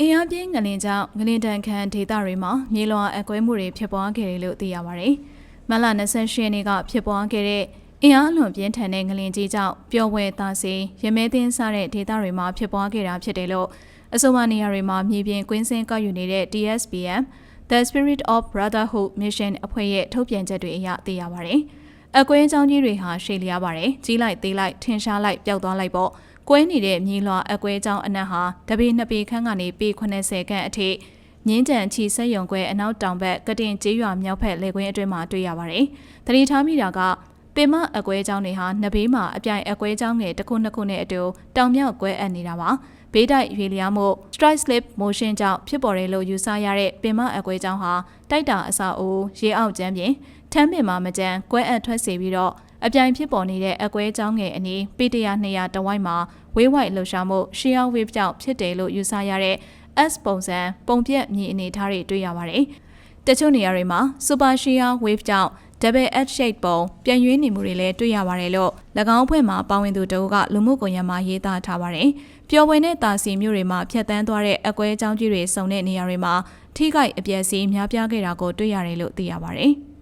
အင်အားပြင်းငလင်ကြောင့်ငလင်တန်ခမ်းဒေသတွေမှာမြေလွှာအကွဲမှုတွေဖြစ်ပွားခဲ့တယ်လို့သိရပါတယ်။မလ28ရက်နေ့ကဖြစ်ပွားခဲ့တဲ့အင်အားအလွန်ပြင်းထန်တဲ့ငလင်ကြီးကြောင့်ပျော်ဝဲသားစီရမဲသင်းစားတဲ့ဒေသတွေမှာဖြစ်ပွားခဲ့တာဖြစ်တယ်လို့အဆိုပါနေရာတွေမှာမြေပြင်ကွင်းစင်းကောက်ယူနေတဲ့ DSBM The Spirit of Brotherhood Mission အဖွဲ့ရဲ့ထုတ်ပြန်ချက်တွေအရသိရပါတယ်။အကွဲအကြောင်းကြီးတွေဟာရှေ့လျားပါတယ်။ကြီးလိုက်သေးလိုက်ထင်ရှားလိုက်ပျောက်သွားလိုက်ပေါ့။ ကွဲနေတဲ့မြေလွှာအကွဲကြောင်းအနက်ဟာတပေနှစ်ပေခန့်ကနေပေ80ခန့်အထိငင်းကြံချီဆက်ယုံကွဲအနောက်တောင်ဘက်ကတင်ကျေးရွာမြောက်ဘက်လေကွင်းအတွင်းမှာတွေ့ရပါတယ်။တတိထားမိတာကပင်မအကွဲကြောင်းတွေဟာနဘေးမှာအပြိုင်အကွဲကြောင်းငယ်တစ်ခုနှစ်ခုနဲ့အတူတောင်မြောက်ကွဲအပ်နေတာပါ။ဘေးတိုက်ရွေလျားမှု strike slip motion ကြောင့်ဖြစ်ပေါ်တယ်လို့ယူဆရတဲ့ပင်မအကွဲကြောင်းဟာတိုက်တာအဆောက်အဦရေအောက်ကျမ်းပြင်ထမ်းပင်မှာမကျန်ကွဲအပ်ထွက်စေပြီးတော့ အပြိုင်ဖြစ်ပေါ်နေတဲ့အကွဲကြောင်းငယ်အနီးပေတရာ200တဝိုက်မှာဝေးဝိုက်လှုပ်ရှားမှုရှီယောင်းဝေးပြောက်ဖြစ်တယ်လို့ယူဆရတဲ့ S ပုံစံပုံပြက်မြင်အနေထားတွေတွေ့ရပါတယ်။တချို့နေရာတွေမှာ Super Shear Wave ကြောင့် Double H shape ပုံပြန်ရွေးနေမှုတွေလည်းတွေ့ရပါတယ်လို့၎င်းအဖွဲ့မှာပါဝင်သူတဦးကလူမှုကွန်ရက်မှာရေးသားထားပါတယ်။ပျော်ဝင်တဲ့တာစီမျိုးတွေမှာဖြတ်တန်းသွားတဲ့အကွဲအကြောင်းကြီးတွေစုံတဲ့နေရာတွေမှာထိခိုက်အပျက်စီးများပြားခဲ့တာကိုတွေ့ရတယ်လို့သိရပါတယ်။